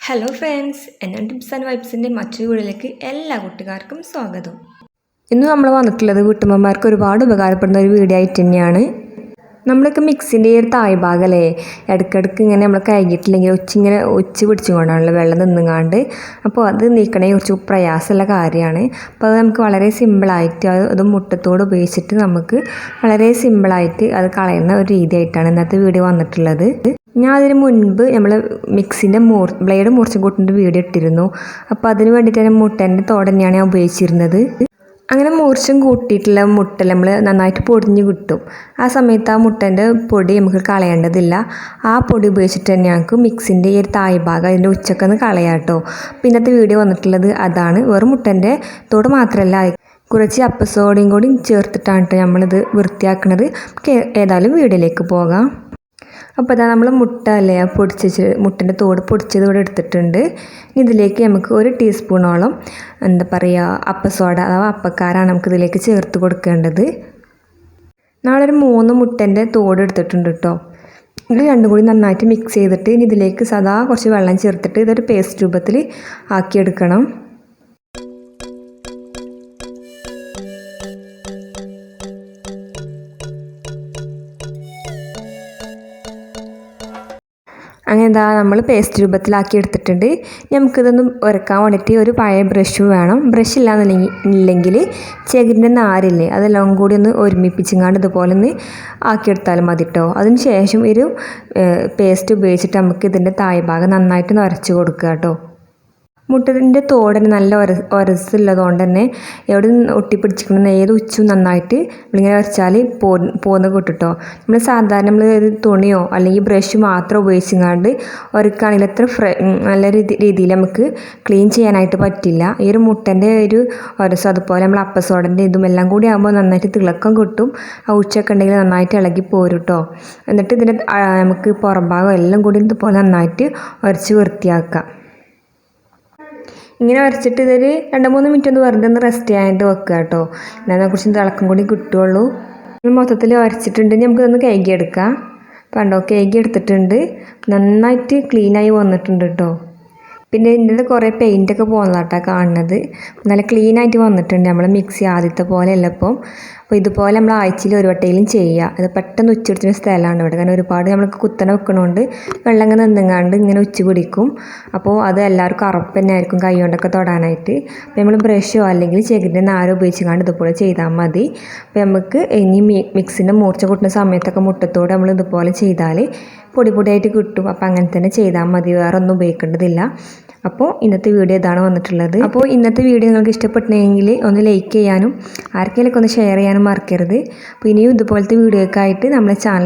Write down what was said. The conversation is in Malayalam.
ഹലോ ഫ്രണ്ട്സ് എന്നെ ടിപ്സ് ആൻഡ് വൈബ്സിന്റെ മറ്റൊരു വീഡിയോയിലേക്ക് എല്ലാ കുട്ടികാർക്കും സ്വാഗതം. ഇന്ന് നമ്മൾ വന്നിട്ടുള്ളത് വീട്ടമ്മമാർക്ക് ഒരുപാട് ഉപകാരപ്പെടുന്ന ഒരു വീഡിയോ ആയിട്ട് തന്നെയാണ്. നമ്മളൊക്കെ മിക്സിന്റെ ഈ ഒരു തായ് ഭാഗമല്ലേ ഇടയ്ക്കിടയ്ക്ക് ഇങ്ങനെ നമ്മൾ കഴുകിയിട്ടില്ലെങ്കിൽ ഒച്ച ഇങ്ങനെ ഒച്ച പിടിച്ചുകൊണ്ടാണല്ലോ വെള്ളം നിന്നുങ്ങാണ്ട്. അപ്പോൾ അത് നീക്കണേ കുറച്ച് പ്രയാസമുള്ള കാര്യമാണ്. അപ്പോൾ അത് നമുക്ക് വളരെ സിമ്പിളായിട്ട് അത് അത് മുട്ടത്തോട് ഉപയോഗിച്ചിട്ട് നമുക്ക് വളരെ സിമ്പിളായിട്ട് അത് കളയുന്ന ഒരു രീതിയായിട്ടാണ് ഇന്നത്തെ വീഡിയോ വന്നിട്ടുള്ളത്. ഞാൻ അതിന് മുൻപ് നമ്മൾ മിക്സിന്റെ മൂർ ബ്ലേഡ് മുറിച്ച് കൂട്ടിന്റെ വീഡിയോ ഇട്ടിരുന്നു. അപ്പോൾ അതിന് വേണ്ടിയിട്ട് തന്നെ മുട്ടേന്റെ തോട് തന്നെയാണ് ഞാൻ ഉപയോഗിച്ചിരുന്നത്. അങ്ങനെ മൂർച്ചം കൂട്ടിയിട്ടുള്ള മുട്ട നമ്മൾ നന്നായിട്ട് പൊടിഞ്ഞ് കിട്ടും. ആ സമയത്ത് ആ മുട്ടേന്റെ പൊടി നമുക്ക് കളയേണ്ടതില്ല. ആ പൊടി ഉപയോഗിച്ചിട്ട് തന്നെ ഞങ്ങൾക്ക് മിക്സിന്റെ ഈ ഒരു തായ് ഭാഗം അതിന്റെ ഉച്ചക്കൊന്ന് കളയാം കേട്ടോ. വീഡിയോ വന്നിട്ടുള്ളത് അതാണ്. വെറും മുട്ടേന്റെ തോട് മാത്രമല്ല കുറച്ച് അപ്പസോഡയും കൂടി ചേർത്തിട്ടാണ് കേട്ടോ നമ്മളിത് വൃത്തിയാക്കുന്നത് ഏതായാലും വീഡിയോയിലേക്ക് പോകാം. അപ്പോൾ ഇതാ നമ്മൾ മുട്ട അല്ലേ പൊടിച്ച് മുട്ടിന്റെ തോട് പൊടിച്ചത് ഇവിടെ എടുത്തിട്ടുണ്ട്. ഇതിലേക്ക് നമുക്ക് ഒരു ടീസ്പൂണോളം എന്താ പറയുക അപ്പസോഡ അഥവാ അപ്പക്കാരാണ് നമുക്ക് ഇതിലേക്ക് ചേർത്ത് കൊടുക്കേണ്ടത്. നാളൊരു മൂന്ന് മുട്ടന്റെ തോട് എടുത്തിട്ടുണ്ട് കേട്ടോ. ഇത് രണ്ടും കൂടി നന്നായിട്ട് മിക്സ് ചെയ്തിട്ട് ഇനി ഇതിലേക്ക് സദാ കുറച്ച് വെള്ളം ചേർത്തിട്ട് ഇതൊരു പേസ്റ്റ് രൂപത്തിൽ ആക്കിയെടുക്കണം. എന്താ നമ്മൾ പേസ്റ്റ് രൂപത്തിലാക്കി എടുത്തിട്ടുണ്ട്. നമുക്കിതൊന്ന് ഉരക്കാൻ വേണ്ടിയിട്ട് ഒരു പഴയ ബ്രഷ് വേണം. ബ്രഷ് ഇല്ലാന്നില്ലെങ്കിൽ ഇല്ലെങ്കിൽ നാരില്ലേ അതെല്ലാം കൂടി ഒന്ന് ഒരുമിപ്പിച്ചിങ്ങാണ്ട് ഇതുപോലെ ഒന്ന് ആക്കിയെടുത്താലും മതി കേട്ടോ അതിന് ശേഷം ഒരു പേസ്റ്റ് ഉപയോഗിച്ചിട്ട് നമുക്ക് ഇതിന്റെ തായ് ഭാഗം നന്നായിട്ട് നരച്ച് കൊടുക്കുക കേട്ടോ മുട്ടന്റെ തോടിന് നല്ല ഒര ഒരസുള്ളതുകൊണ്ട് തന്നെ എവിടെ ഒട്ടിപ്പിടിച്ചിരിക്കുന്ന ഏത് ഉച്ചും നന്നായിട്ട് നമ്മളിങ്ങനെ വരച്ചാൽ പോ പോന്ന് കിട്ടുട്ടോ. നമ്മൾ സാധാരണ നമ്മൾ തുണിയോ അല്ലെങ്കിൽ ബ്രഷ് മാത്രം ഉപയോഗിച്ചങ്ങാണ്ട് ഒരുക്കാണെങ്കിൽ അത്ര ഫ്രെ നല്ല രീതിയിൽ നമുക്ക് ക്ലീൻ ചെയ്യാനായിട്ട് പറ്റില്ല. ഈ ഒരു മുട്ടന്റെ ഒരു ഒരസം അതുപോലെ നമ്മൾ അപ്പസോടന്റെ ഇതും എല്ലാം കൂടി ആകുമ്പോൾ നന്നായിട്ട് തിളക്കം കിട്ടും. ആ ഉച്ചയൊക്കെ ഉണ്ടെങ്കിൽ നന്നായിട്ട് ഇളകി പോരും കേട്ടോ എന്നിട്ട് ഇതിന്റെ നമുക്ക് പുറംഭാഗം എല്ലാം കൂടി ഇതുപോലെ നന്നായിട്ട് ഉരച്ച് വൃത്തിയാക്കാം ഇങ്ങനെ വരച്ചിട്ട് ഇതൊരു രണ്ട് മൂന്ന് മിനിറ്റ് ഒന്ന് വെറുതെ ഒന്ന് റെസ്റ്റ് ചെയ്യാനായിട്ട് വെക്കുക കേട്ടോ. എന്നാൽ കുറച്ച് തിളക്കം കൂടി കിട്ടുള്ളൂ മൊത്തത്തിൽ വരച്ചിട്ടുണ്ടെങ്കിൽ നമുക്കിതൊന്ന് എടുക്കാം. പണ്ടോ കേക്കി എടുത്തിട്ടുണ്ട്. നന്നായിട്ട് ക്ലീനായി വന്നിട്ടുണ്ട് കേട്ടോ. പിന്നെ ഇതിന്റെ കുറേ പെയിന്റൊക്കെ പോകുന്നതാട്ടാ കാണുന്നത്. നല്ല ക്ലീൻ ആയിട്ട് വന്നിട്ടുണ്ട്. നമ്മൾ മിക്സി ആദ്യത്തെ പോലെയല്ല ഇപ്പം. അപ്പോൾ ഇതുപോലെ നമ്മൾ ആഴ്ചയിൽ ഒരു വട്ടയിലും ചെയ്യുക അത് പെട്ടെന്ന് ഉച്ചെടുത്തുന്ന സ്ഥലമാണ് ഇവിടെ. കാരണം ഒരുപാട് നമ്മൾക്ക് കുത്തനെ വെക്കണോണ്ട് വെള്ളം ഇങ്ങനെ നിന്നുങ്ങാണ്ട് ഇങ്ങനെ ഉച്ച പിടിക്കും. അപ്പോൾ അത് എല്ലാവർക്കും അറപ്പ് തന്നെ ആയിരിക്കും കൈ കൊണ്ടൊക്കെ തൊടാനായിട്ട്. അപ്പോൾ നമ്മൾ ബ്രഷോ അല്ലെങ്കിൽ ചെകിന്റെ നാരോ ഉപയോഗിച്ചുകൊണ്ട് ഇതുപോലെ ചെയ്താൽ മതി. അപ്പോൾ നമുക്ക് ഇനി മിക്സിന്റെ മൂർച്ച കൂട്ടുന്ന സമയത്തൊക്കെ മുട്ടത്തോടെ നമ്മൾ ഇതുപോലെ ചെയ്താൽ പൊടി പൊടിയായിട്ട് കിട്ടും. അപ്പോൾ അങ്ങനെ തന്നെ ചെയ്താൽ മതി. വേറെ ഒന്നും ഉപയോഗിക്കേണ്ടതില്ല. അപ്പോൾ ഇന്നത്തെ വീഡിയോ ഇതാണ് വന്നിട്ടുള്ളത്. അപ്പോൾ ഇന്നത്തെ വീഡിയോ നിങ്ങൾക്ക് ഇഷ്ടപ്പെട്ടിട്ടുണ്ടെങ്കിൽ ഒന്ന് ലൈക്ക് ചെയ്യാനും ആർക്കെങ്കിലും ഒന്ന് ഷെയർ ചെയ്യാനും മറക്കരുത്. അപ്പോൾ ഇനിയും ഇതുപോലത്തെ വീഡിയോക്കായിട്ട് നമ്മളെ ചാനൽ